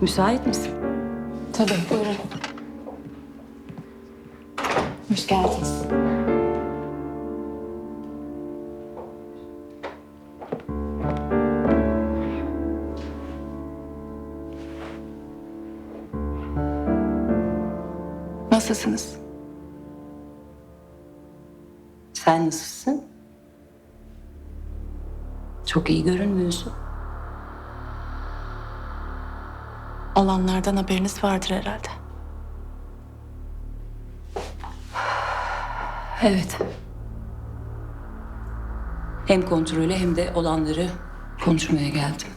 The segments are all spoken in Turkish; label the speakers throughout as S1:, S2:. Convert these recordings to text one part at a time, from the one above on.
S1: Müsait misin?
S2: Tabii buyurun. Hoş geldiniz. Nasılsınız?
S1: Sen nasılsın? Çok iyi görünmüyorsun.
S2: Olanlardan haberiniz vardır herhalde.
S1: Evet. Hem kontrolü hem de olanları konuşmaya geldim.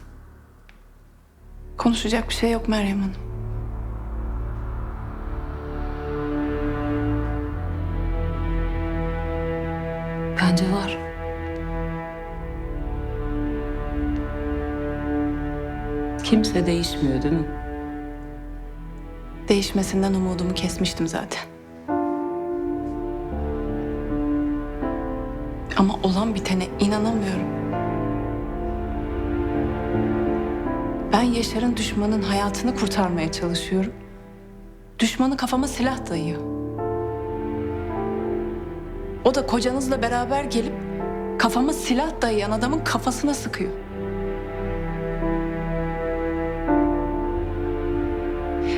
S2: Konuşacak bir şey yok Meryem Hanım.
S1: Bence var. Kimse değişmiyor değil mi?
S2: Değişmesinden umudumu kesmiştim zaten. Ama olan bitene inanamıyorum. Ben Yaşar'ın düşmanın hayatını kurtarmaya çalışıyorum. Düşmanı kafama silah dayıyor. O da kocanızla beraber gelip kafama silah dayayan adamın kafasına sıkıyor.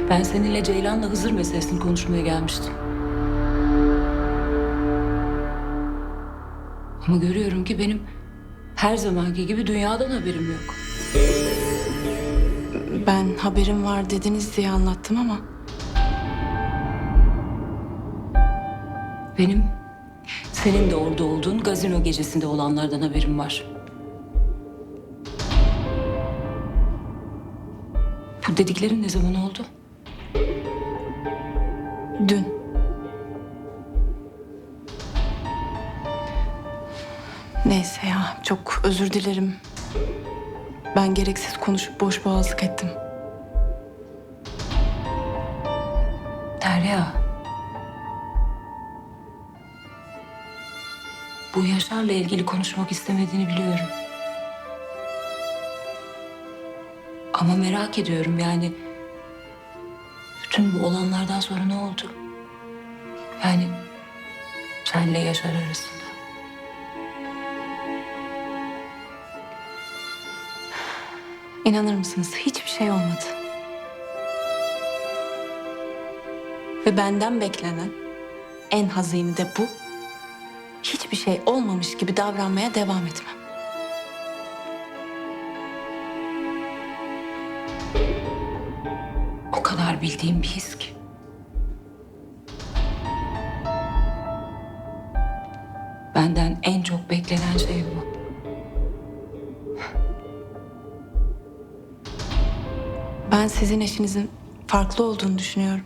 S1: Ben seninle Ceylan'la Hızır meselesini konuşmaya gelmiştim. Ama görüyorum ki benim her zamanki gibi dünyadan haberim yok.
S2: Ben haberim var dediniz diye anlattım ama
S1: Benim senin de orada olduğun gazino gecesinde olanlardan haberim var. Bu dediklerin ne zaman oldu?
S2: Neyse ya çok özür dilerim. Ben gereksiz konuşup boş boğazlık ettim.
S1: Derya. Bu Yaşar'la ilgili konuşmak istemediğini biliyorum. Ama merak ediyorum yani. Bütün bu olanlardan sonra ne oldu? Yani senle Yaşar arasında.
S2: İnanır mısınız hiçbir şey olmadı. Ve benden beklenen en hazini de bu. Hiçbir şey olmamış gibi davranmaya devam etmem.
S1: O kadar bildiğim bir his ki. Benden en çok beklenen şey bu.
S2: Ben sizin eşinizin farklı olduğunu düşünüyorum.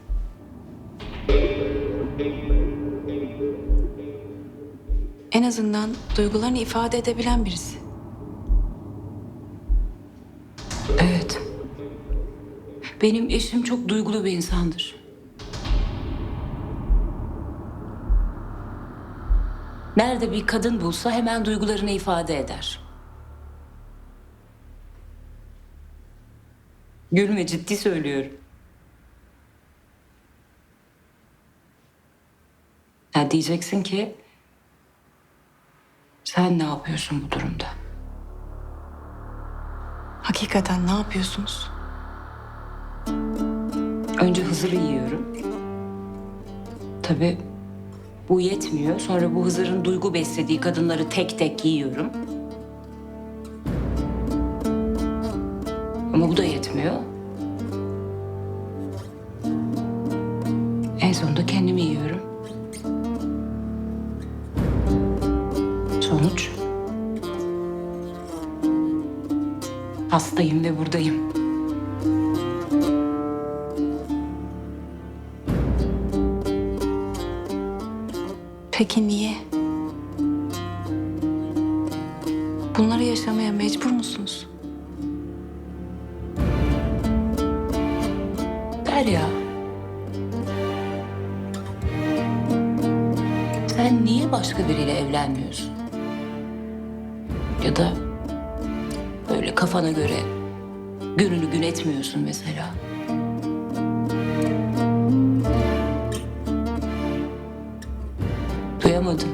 S2: En azından duygularını ifade edebilen birisi.
S1: Evet. Benim eşim çok duygulu bir insandır. Nerede bir kadın bulsa hemen duygularını ifade eder. Gülme ciddi söylüyorum. Ya diyeceksin ki sen ne yapıyorsun bu durumda?
S2: Hakikaten ne yapıyorsunuz?
S1: Önce Hızır'ı yiyorum. Tabii bu yetmiyor. Sonra bu Hızır'ın duygu beslediği kadınları tek tek yiyorum. Ama bu da yetmiyor. En sonunda kendimi yiyorum. Sonuç? Hastayım ve buradayım.
S2: Peki niye? Bunları yaşamaya mecbur musunuz?
S1: Yeter ya. Sen niye başka biriyle evlenmiyorsun? Ya da böyle kafana göre gününü gün etmiyorsun mesela. Duyamadım.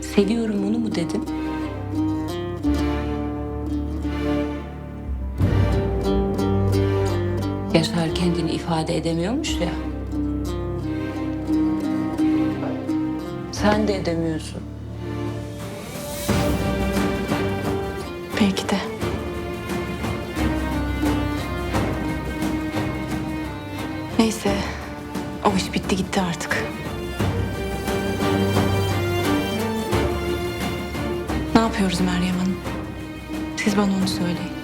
S1: Seviyorum bunu mu dedim? Yaşar kendini ifade edemiyormuş ya. Sen de edemiyorsun.
S2: Belki de. Neyse. O iş bitti gitti artık. Ne yapıyoruz Meryem Hanım? Siz bana onu söyleyin.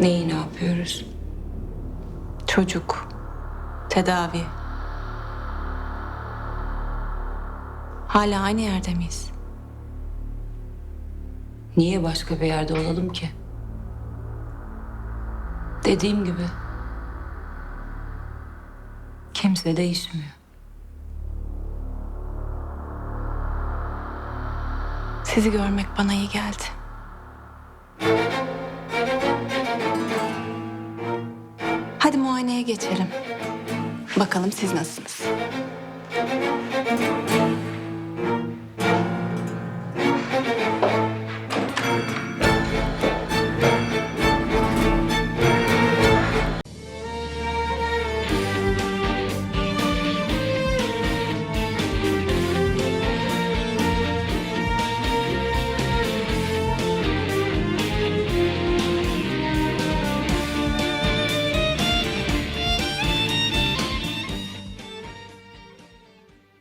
S1: Neyi ne yapıyoruz?
S2: Çocuk, tedavi. Hala aynı yerde miyiz?
S1: Niye başka bir yerde olalım ki? Dediğim gibi. Kimse değişmiyor.
S2: Sizi görmek bana iyi geldi. Geçelim. Bakalım siz nasılsınız?